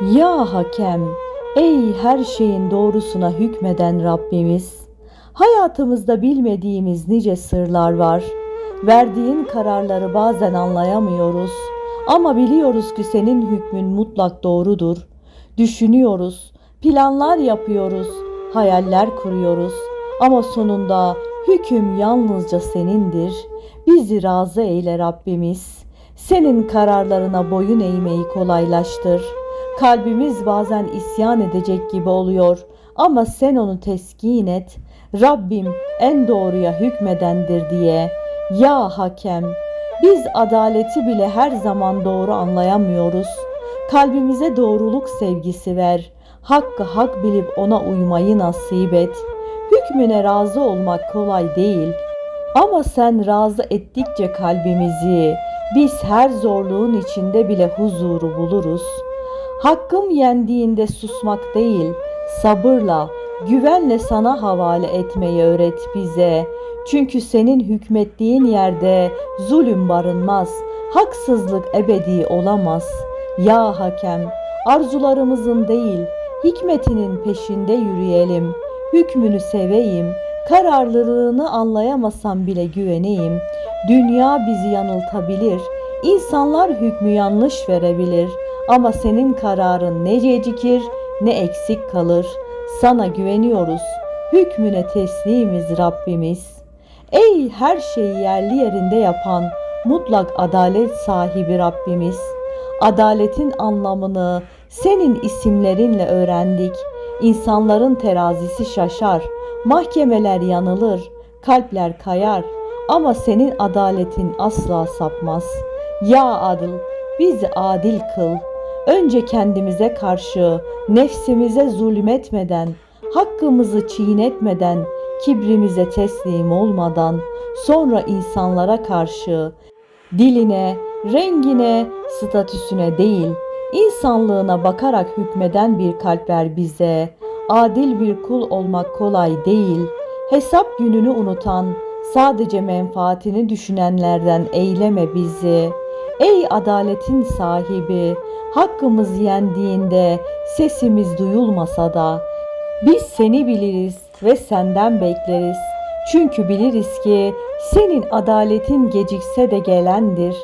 Ya hakem, ey her şeyin doğrusuna hükmeden Rabbimiz, hayatımızda bilmediğimiz nice sırlar var. Verdiğin kararları bazen anlayamıyoruz ama biliyoruz ki senin hükmün mutlak doğrudur. Düşünüyoruz, planlar yapıyoruz, hayaller kuruyoruz ama sonunda hüküm yalnızca senindir. Bizi razı eyle Rabbimiz. Senin kararlarına boyun eğmeyi kolaylaştır. Kalbimiz bazen isyan edecek gibi oluyor ama sen onu teskin et. Rabbim en doğruya hükmedendir diye. Ya hakem, biz adaleti bile her zaman doğru anlayamıyoruz. Kalbimize doğruluk sevgisi ver. Hakkı hak bilip ona uymayı nasip et. Hükmüne razı olmak kolay değil. Ama sen razı ettikçe kalbimizi, biz her zorluğun içinde bile huzuru buluruz. Hakkım yendiğinde susmak değil, sabırla, güvenle sana havale etmeyi öğret bize. Çünkü senin hükmettiğin yerde zulüm barınmaz, haksızlık ebedi olamaz. Ya hakem, arzularımızın değil, hikmetinin peşinde yürüyelim. Hükmünü seveyim, kararlılığını anlayamasam bile güveneyim. Dünya bizi yanıltabilir, insanlar hükmü yanlış verebilir. Ama senin kararın ne gecikir ne eksik kalır. Sana güveniyoruz, hükmüne teslimiz Rabbimiz. Ey her şeyi yerli yerinde yapan mutlak adalet sahibi Rabbimiz. Adaletin anlamını senin isimlerinle öğrendik. İnsanların terazisi şaşar, mahkemeler yanılır, kalpler kayar ama senin adaletin asla sapmaz. Ya adıl, bizi adil kıl. Önce kendimize karşı, nefsimize zulmetmeden, hakkımızı çiğnetmeden, kibrimize teslim olmadan, sonra insanlara karşı, diline, rengine, statüsüne değil, insanlığına bakarak hükmeden bir kalp ver bize. Adil bir kul olmak kolay değil. Hesap gününü unutan, sadece menfaatini düşünenlerden eyleme bizi. Ey adaletin sahibi, hakkımız yendiğinde sesimiz duyulmasa da biz seni biliriz ve senden bekleriz. Çünkü biliriz ki senin adaletin gecikse de gelendir.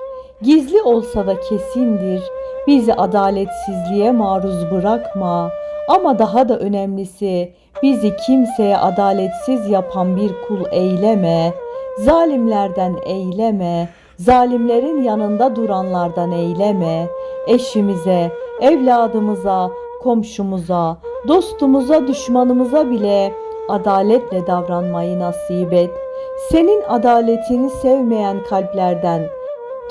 Gizli olsa da kesindir. Bizi adaletsizliğe maruz bırakma. Ama daha da önemlisi bizi kimseye adaletsiz yapan bir kul eyleme. Zalimlerden eyleme. Zalimlerin yanında duranlardan eyleme. Eşimize, evladımıza, komşumuza, dostumuza, düşmanımıza bile adaletle davranmayı nasip et. Senin adaletini sevmeyen kalplerden,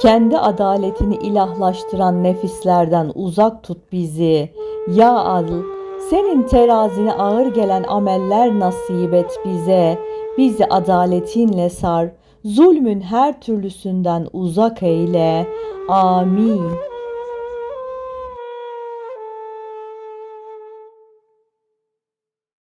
kendi adaletini ilahlaştıran nefislerden uzak tut bizi. Ya adıl, senin terazine ağır gelen ameller nasip et bize. Bizi adaletinle sar, zulmün her türlüsünden uzak eyle. Amin.